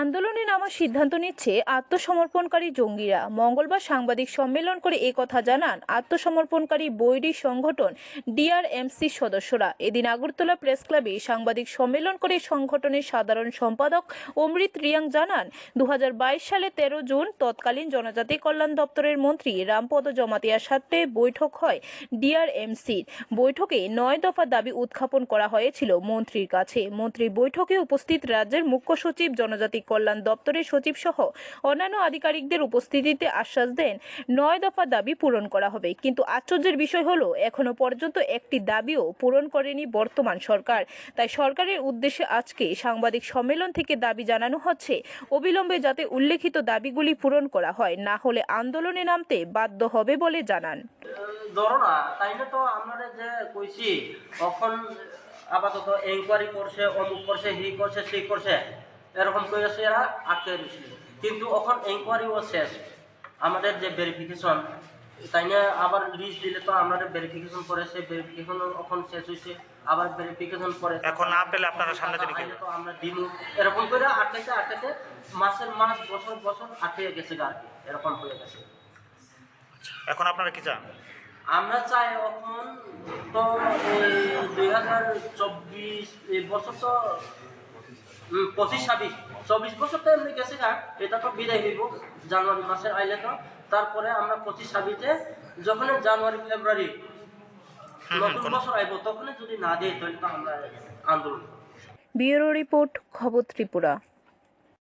আন্দোলনে নামার সিদ্ধান্ত নিচ্ছে আত্মসমর্পণকারী জঙ্গিরা। মঙ্গলবার সাংবাদিক সম্মেলন করে একথা জানান আত্মসমর্পণকারী বৈরী সংগঠন ডিআরএমসি সদস্যরা। এদিন আগরতলা প্রেস ক্লাবে সাংবাদিক সম্মেলন করে সংগঠনের সাধারণ সম্পাদক অমৃত রিয়াং জানান দু হাজার বাইশ সালে তেরো জুন তৎকালীন জনজাতি কল্যাণ দপ্তরের মন্ত্রী রামপদ জমাতিয়ার সাথে বৈঠক হয় ডিআরএমসির। বৈঠকে নয় দফা দাবি উত্থাপন করা হয়েছিল মন্ত্রীর কাছে। মন্ত্রী বৈঠকে উপস্থিত রাজ্যের মুখ্য সচিব জনজাতি কল্যাণ দপ্তরের সচিব সহ অন্যান্য আধিকারিকদের উপস্থিতিতে আশ্বাস দেন, নয় দফা দাবি পূরণ করা হবে। কিন্তু আশ্চর্যের বিষয় হলো, এখনও পর্যন্ত একটি দাবিও পূরণ করেনি বর্তমান সরকার। তাই সরকারের উদ্দেশ্যে আজকে সাংবাদিক সম্মেলন থেকে দাবি জানানো হচ্ছে, অবিলম্বে যাতে উল্লেখিত দাবিগুলি পূরণ করা হয়, না হলে আন্দোলনে নামতে বাধ্য হবে বলে জানান। আপাতত এনকোয়ারি করছে, অমুক করছে, হি করছে, সেই করছে। এরকম করে আছে এরা আটকে দিছিল কিন্তু এখন এনকোয়ারিও শেষ। আমাদের যে ভেরিফিকেশন তাই না আবার লিস্ট দিলে তো আমাদের ভেরিফিকেশন করে সেই ভেরিফিকেশন এখন শেষ হয়েছে আবার ভেরিফিকেশন করে এখন না পেলে আপনারা সামনে দিকে তো আমরা দিন এরকম করে আটকাইতে আটকাইতে মাসের মাস বছর বছর আটকে গেছে আর কি এরকম হয়ে গেছে। এখন আপনারা কি চান? আমরা চাই এখন তো দুই হাজার চব্বিশ এই বছর তো পঁচিশ ছাব্বিশ। চব্বিশ বছর তো এমনি গেছে গা এটা তো বিদায় হইব জানুয়ারি মাসের আইলে তো তারপরে আমরা পঁচিশ ছাব্বিশে যখন জানুয়ারি ফেব্রুয়ারি নতুন বছর আইব তখন যদি না দেয় তাহলে তো আমরা আন্দোলন। ব্যুরো রিপোর্ট খবর ত্রিপুরা।